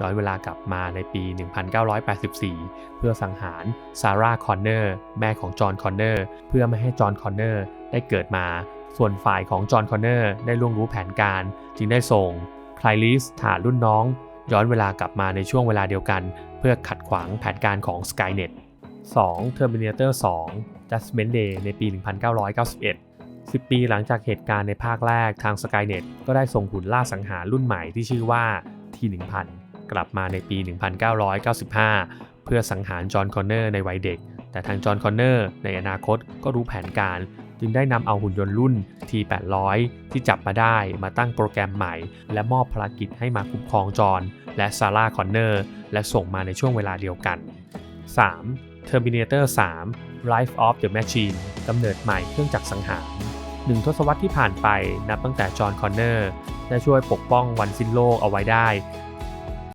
ย้อนเวลากลับมาในปี 1984 เพื่อสังหารซาร่าคอนเนอร์แม่ของจอห์นคอนเนอร์เพื่อไม่ให้จอห์นคอนเนอร์ได้เกิดมา ส่วนฝ่ายของจอห์นคอนเนอร์ได้ล่วงรู้แผนการ จึงได้ส่งไคลลิสฐานรุ่นน้อง ย้อนเวลากลับมาในช่วงเวลาเดียวกัน เพื่อขัดขวางแผนการของ Skynet 2. Terminator 2 Judgment Day ในปี 1991 10 ปีหลังจากเหตุการณ์ในภาคแรกทาง Skynet ก็ได้ส่งหุ่นล่าสังหารรุ่นใหม่ที่ชื่อว่า T1000 กลับมาในปี 1995 เพื่อสังหารจอห์นคอนเนอร์ในวัยเด็ก แต่ทางจอห์นคอนเนอร์ในอนาคตก็รู้แผนการ จึงได้นำเอาหุ่นยนต์รุ่น T800 ที่จับมาได้มาตั้งโปรแกรมใหม่ และมอบภารกิจให้มาคุ้มครองจอห์นและซาร่าคอนเนอร์และส่งมาในช่วงเวลาเดียวกัน 3. Terminator 3 Life of the Machine กำเนิดใหม่เครื่องจักรสังหารหนึ่งทศวรรษที่ผ่านไปนับตั้งแต่จอห์นคอนเนอร์ได้ช่วยปกป้องวันสิ้นโลกเอาไว้ได้